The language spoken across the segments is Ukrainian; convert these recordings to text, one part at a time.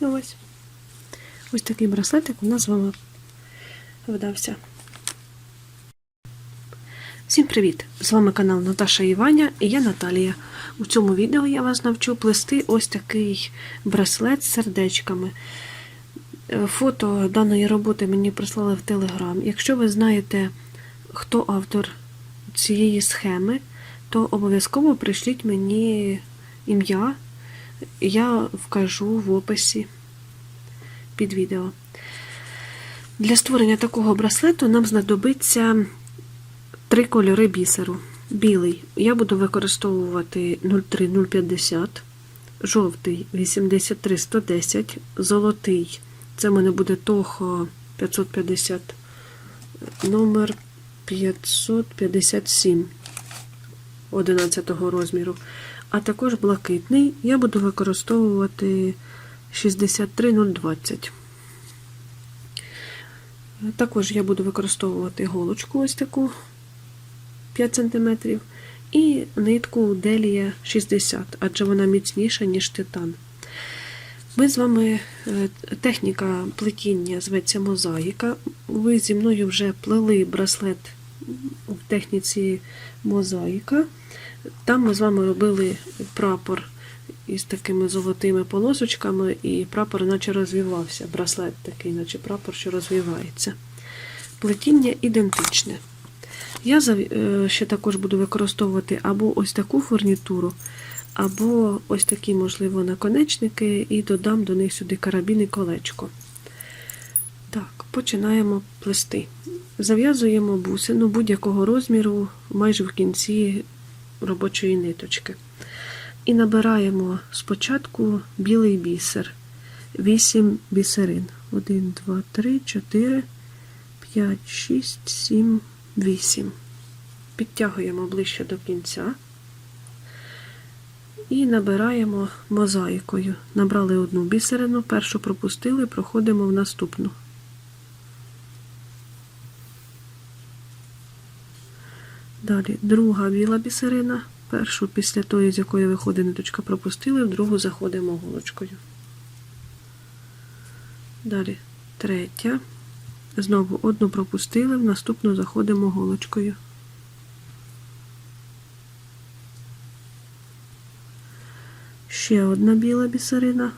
І ось. Ось такий браслетик у нас з вами вдався. Всім привіт! З вами канал Наташа Іваня і я Наталія. У цьому відео я вас навчу плести ось такий браслет з сердечками. Фото даної роботи мені прислали в Телеграм. Якщо ви знаєте, хто автор цієї схеми, то обов'язково прийшліть мені ім'я, я вкажу в описі під відео. Для створення такого браслету нам знадобиться три кольори бісеру. Білий я буду використовувати 03050, жовтий 83110, золотий це в мене буде Тохо 550, номер 557 11 розміру. А також блакитний я буду використовувати 63020. Також я буду використовувати голочку ось таку 5 см і нитку Делія 60, адже вона міцніша, ніж титан. Ми з вами е, техніка плетіння зветься мозаїка. Ви зі мною вже плели браслет в техніці мозаїка. Там ми з вами робили прапор із такими золотими полосочками, і прапор наче розвивався. Браслет такий, наче прапор, що розвивається. Плетіння ідентичне. Я е, ще також буду використовувати або ось таку фурнітуру, або ось такі, можливо, наконечники, і додам до них сюди карабін і колечко. Так, починаємо плести. Зав'язуємо бусину будь-якого розміру майже в кінці робочої ниточки. І набираємо спочатку білий бісер. 8 бісерин. 1, 2, 3, 4, 5, 6, 7, 8. Підтягуємо ближче до кінця. І набираємо мозаїкою. Набрали одну бісерину, першу пропустили, проходимо в наступну. Далі друга біла бісерина. Першу після тої, з якої виходить ниточка, пропустили, в другу заходимо голочкою. Далі третя. Знову одну пропустили, в наступну заходимо голочкою. Ще одна біла бісерина.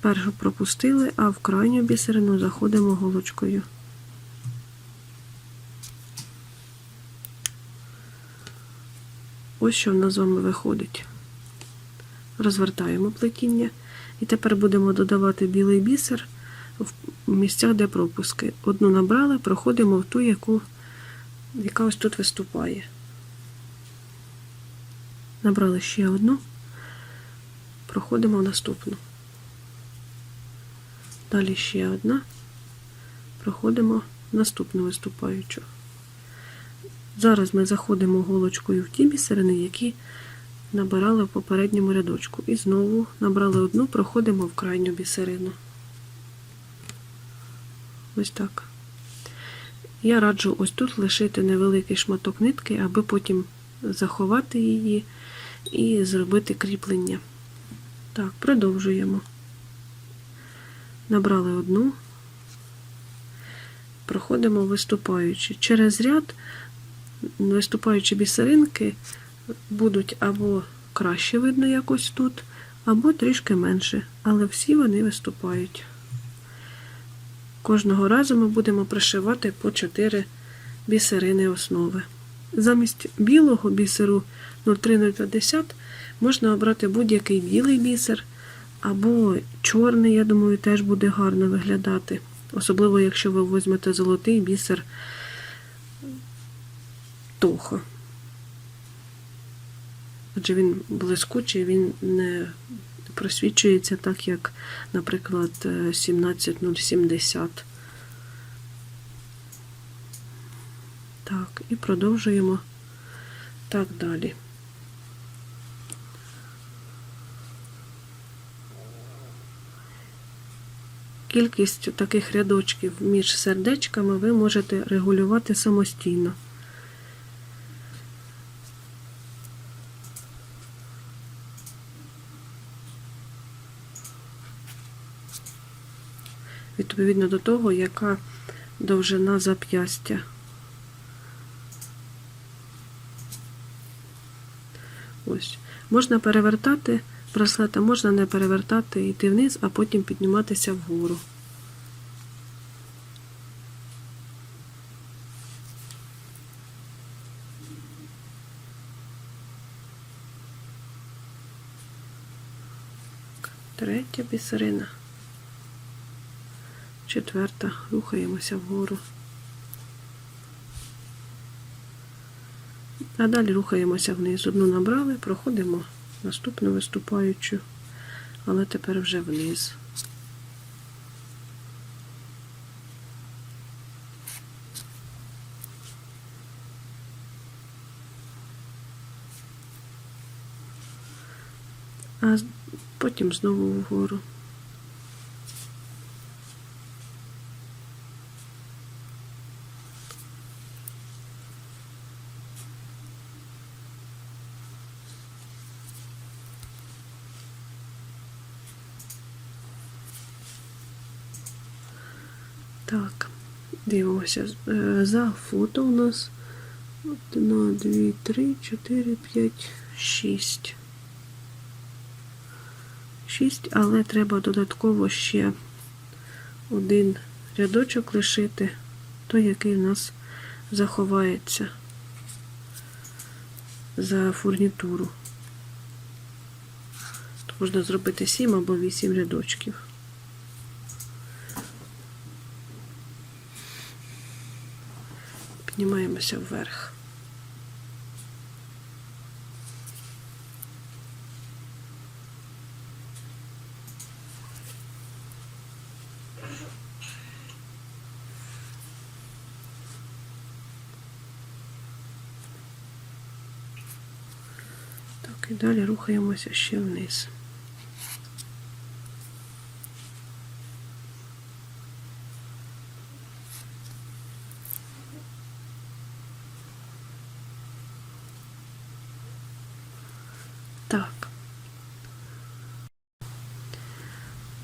Першу пропустили, а в крайню бісерину заходимо голочкою. Ось що в нас з вами виходить. Розвертаємо плетіння. І тепер будемо додавати білий бісер в місцях, де пропуски. Одну набрали, проходимо в ту, яку, яка ось тут виступає. Набрали ще одну, проходимо в наступну. Далі ще одна, проходимо в наступну виступаючу. Зараз ми заходимо голочкою в ті бісерини, які набирали в попередньому рядочку. І знову набрали одну, проходимо в крайню бісерину. Ось так. Я раджу ось тут лишити невеликий шматок нитки, аби потім заховати її і зробити кріплення. Так, продовжуємо. Набрали одну, проходимо виступаючи. Через ряд виступаючі бісеринки будуть або краще видно якось тут, або трішки менше, але всі вони виступають. Кожного разу ми будемо пришивати по 4 бісерини основи. Замість білого бісеру 03050 можна обрати будь-який білий бісер, або чорний, я думаю, теж буде гарно виглядати. Особливо, якщо ви візьмете золотий бісер Тохо. Адже він блискучий, він не просвічується так, як, наприклад, 17070. Так, і продовжуємо так далі. Кількість таких рядочків між сердечками ви можете регулювати самостійно. Відповідно до того, яка довжина зап'ястя. Ось. Можна перевертати браслет, а можна не перевертати, йти вниз, а потім підніматися вгору. Третя бісерина. Четверта. Рухаємося вгору. А далі рухаємося вниз. Одну набрали, проходимо наступну виступаючу, але тепер вже вниз. А потім знову вгору. Так, дивимося. Е, За фото у нас одна, дві, три, чотири, п'ять, шість. Шість, але треба додатково ще один рядочок лишити, той, який в нас заховається за фурнітуру. Можна зробити сім або вісім рядочків. Піднімаємося вверх. Так, і далі рухаємося ще вниз. Так.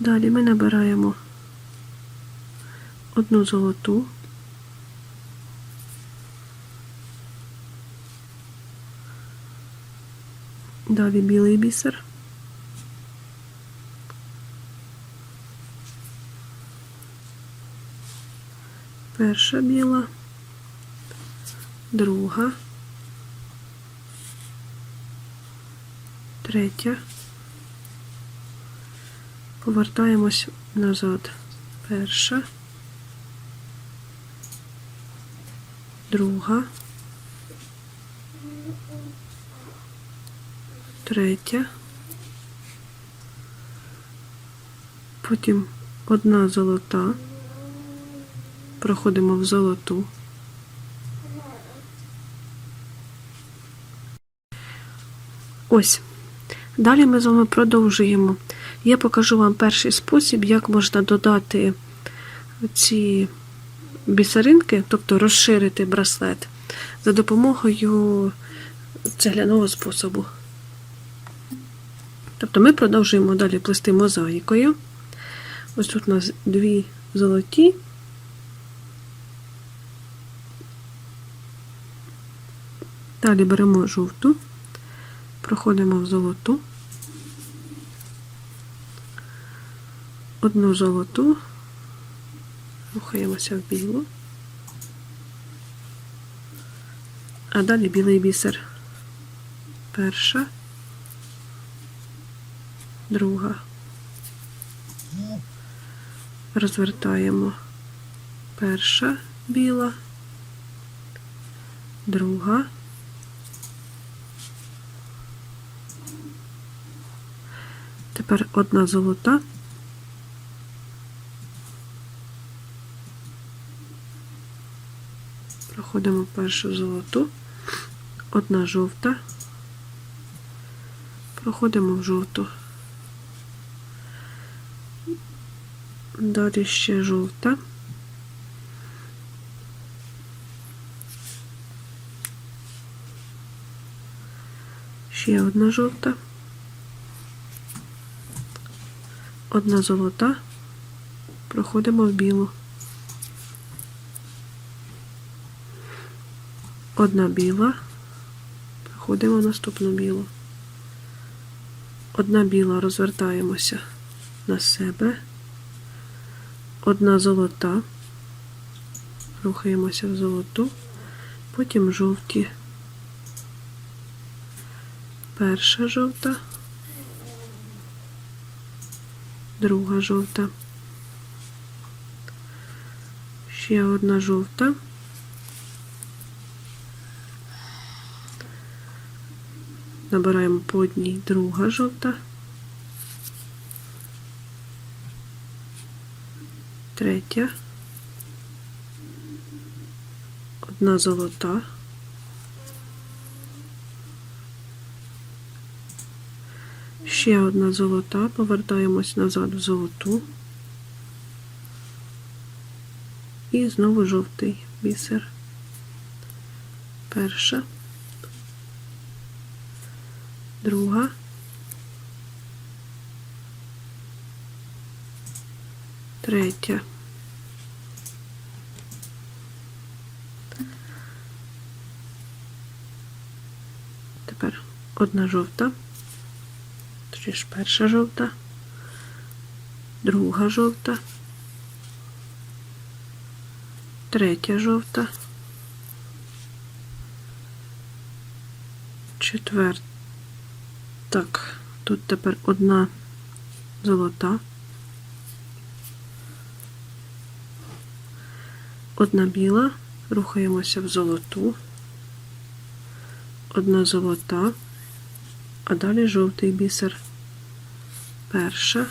Далі ми набираємо одну золоту. Далі білий бісер. Перша біла, друга, третя. Повертаємось назад. Перша, друга, третя, потім одна золота, проходимо в золоту. Ось. Далі ми з вами продовжуємо. Я покажу вам перший спосіб, як можна додати ці бісеринки, тобто розширити браслет за допомогою цегляного способу. Тобто ми продовжуємо далі плести мозаїкою. Ось тут у нас дві золоті. Далі беремо жовту, проходимо в золоту, одну золоту, рухаємося в білу, а далі білий бісер. Перша, друга. Розвертаємо перша біла, друга. Тепер одна золота. Проходимо першу золоту, одна жовта, проходимо в жовту. Далі ще жовта. Ще одна жовта. Одна золота. проходимо в білу. Одна біла, проходимо наступну білу. Одна біла розвертаємося на себе. Одна золота. Рухаємося в золоту, потім жовті. Перша жовта, друга жовта. Ще одна жовта. Набираємо по одній друга жовта. Третя. Одна золота. Ще одна золота. Повертаємось назад в золоту. І знову жовтий бісер. Перша. Друга. Третя. Тепер одна жовта. Точніше, перша жовта, друга жовта, третя жовта, четверта. Так, тут тепер одна золота, одна біла, рухаємося в золоту, одна золота, а далі жовтий бісер. Перша,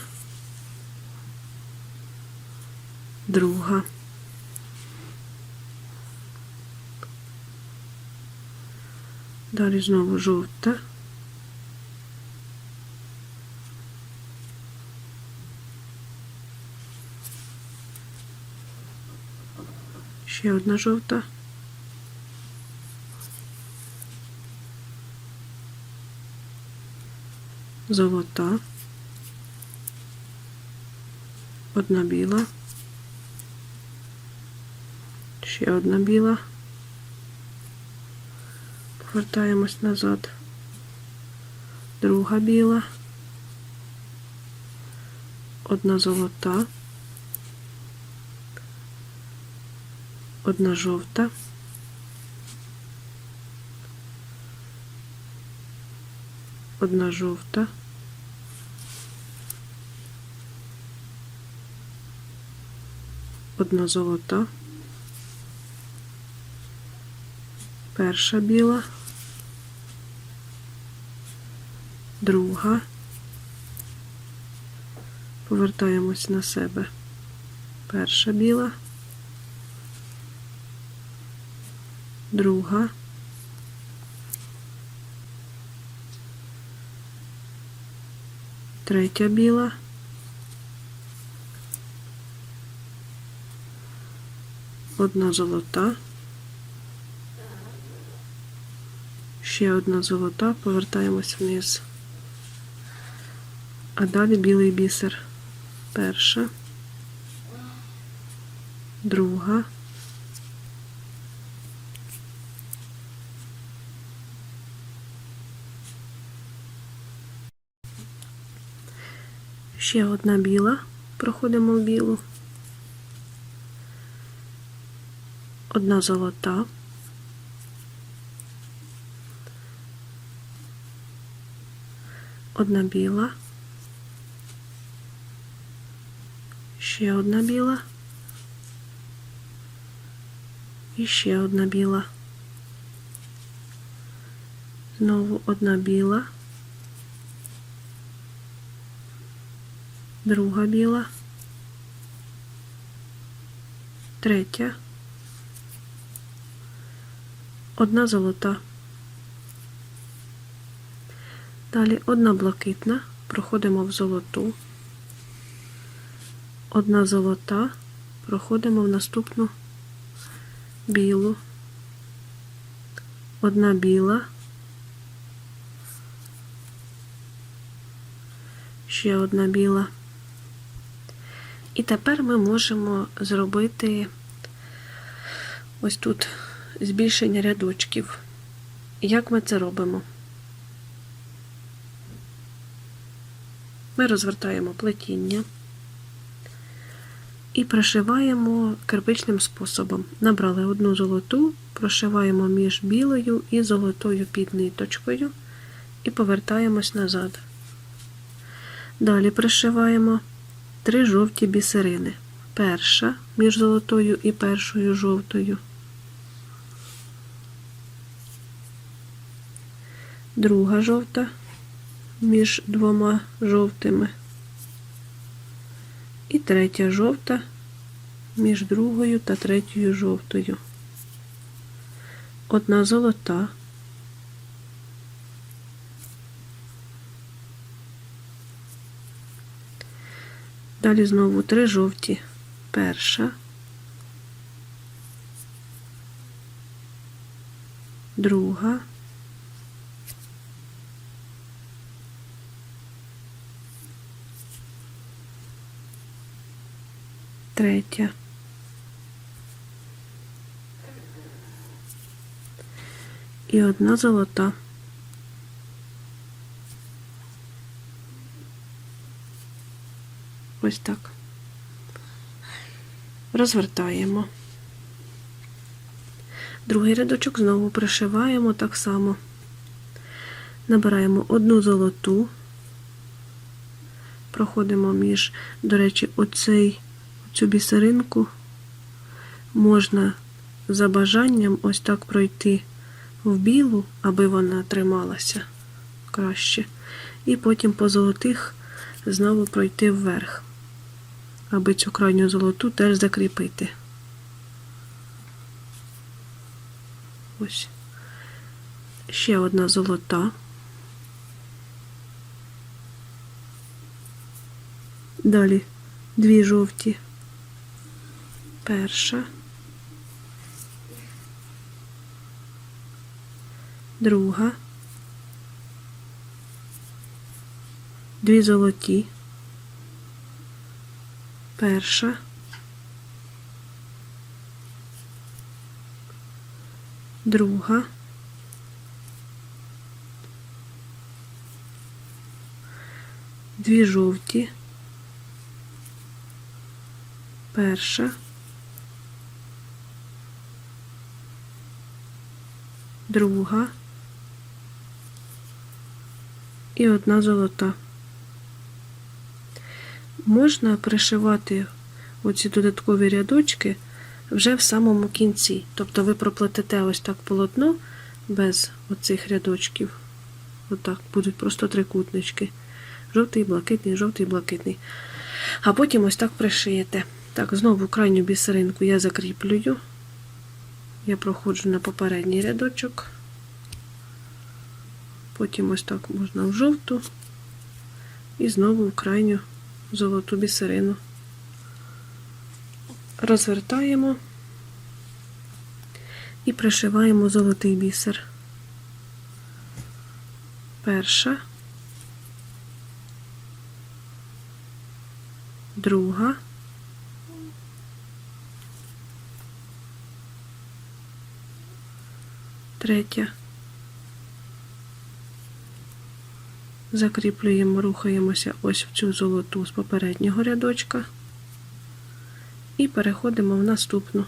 друга. Далі знову жовта. Ще одна жовта. Золота. Одна біла. Ще одна біла. Повертаємось назад. Друга біла. Одна золота. Одна жовта. Одна жовта. Одна золота. Перша біла. Друга. Повертаємось на себе. Перша біла. Друга. Третя біла. Одна золота. Ще одна золота, повертаємось вниз. А далі білий бісер. Перша, друга, ще одна біла. Проходимо в білу. Одна золота. Одна біла. Ще одна біла. І ще одна біла. Знову одна біла. Друга біла. Третя. Одна золота. Далі одна блакитна. Проходимо в золоту. Одна золота. Проходимо в наступну білу. Одна біла. Ще одна біла. І тепер ми можемо зробити ось тут збільшення рядочків. Як ми це робимо? Ми розвертаємо плетіння і прошиваємо кирпичним способом. Набрали одну золоту, прошиваємо між білою і золотою під ниточкою і повертаємось назад. Далі пришиваємо три жовті бісерини. Перша між золотою і першою жовтою. Друга жовта між двома жовтими. І третя жовта між другою та третьою жовтою. Одна золота. Далі знову три жовті. Перша. Друга. Третя. І одна золота. Ось так. Розвертаємо. Другий рядочок знову пришиваємо так само. Набираємо одну золоту, проходимо між, до речі, оцей, цю бісеринку можна за бажанням ось так пройти в білу, аби вона трималася краще. І потім по золотих знову пройти вверх, аби цю крайню золоту теж закріпити. Ось. Ще одна золота. Далі дві жовті. Перша. Друга. Дві золоті. Перша. Друга. Дві жовті. Перша. Друга. І одна золота. Можна пришивати оці додаткові рядочки вже в самому кінці. Тобто ви проплетете ось так полотно без оцих рядочків. Отак будуть просто трикутнички. Жовтий, блакитний, жовтий, блакитний. А потім ось так пришиєте. Так, знову крайню бісеринку я закріплюю. Я проходжу на попередній рядочок. Потім ось так можна в жовту. І знову в крайню золоту бісерину. Розвертаємо і пришиваємо золотий бісер. Перша, друга, третя. Закріплюємо, рухаємося ось в цю золоту з попереднього рядочка і переходимо в наступну.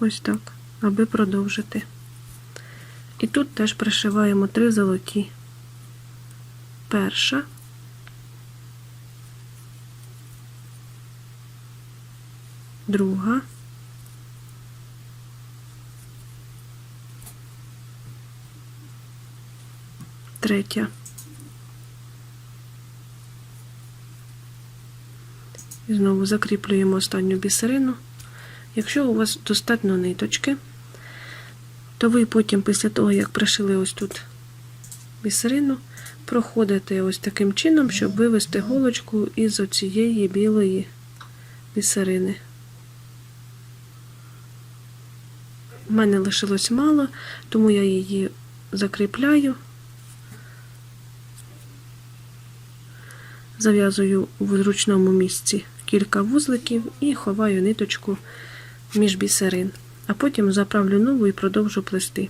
Ось так, аби продовжити. І тут теж пришиваємо три золоті. Перша, друга, третя. І знову закріплюємо останню бісерину. Якщо у вас достатньо ниточки, то ви потім, після того, як пришили ось тут бісерину, проходите ось таким чином, щоб вивести голочку із оцієї білої бісерини. У мене лишилось мало, тому я її закріпляю Зав'язую в зручному місці кілька вузликів і ховаю ниточку між бісерин, а потім заправлю нову і продовжу плести.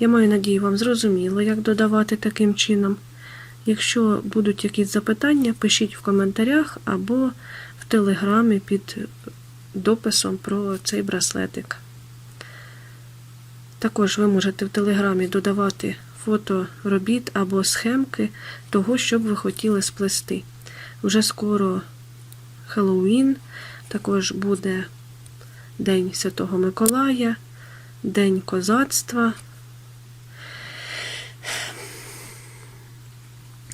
Я маю надію, вам зрозуміло, як додавати таким чином. Якщо будуть якісь запитання, пишіть в коментарях або в телеграмі під дописом про цей браслетик. Також ви можете в телеграмі додавати фото робіт або схемки того, що б ви хотіли сплести. Уже скоро Хеллоуін, також буде День Святого Миколая, День козацтва.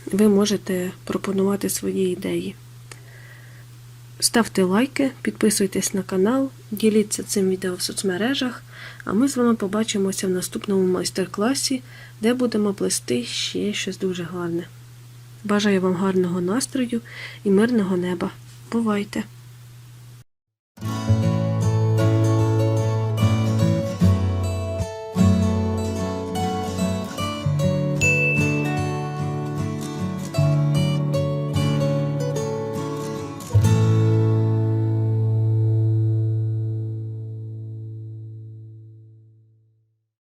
Ви можете пропонувати свої ідеї. Ставте лайки, підписуйтесь на канал, діліться цим відео в соцмережах, а ми з вами побачимося в наступному майстер-класі, де будемо плести ще щось дуже гарне. Бажаю вам гарного настрою і мирного неба. Бувайте!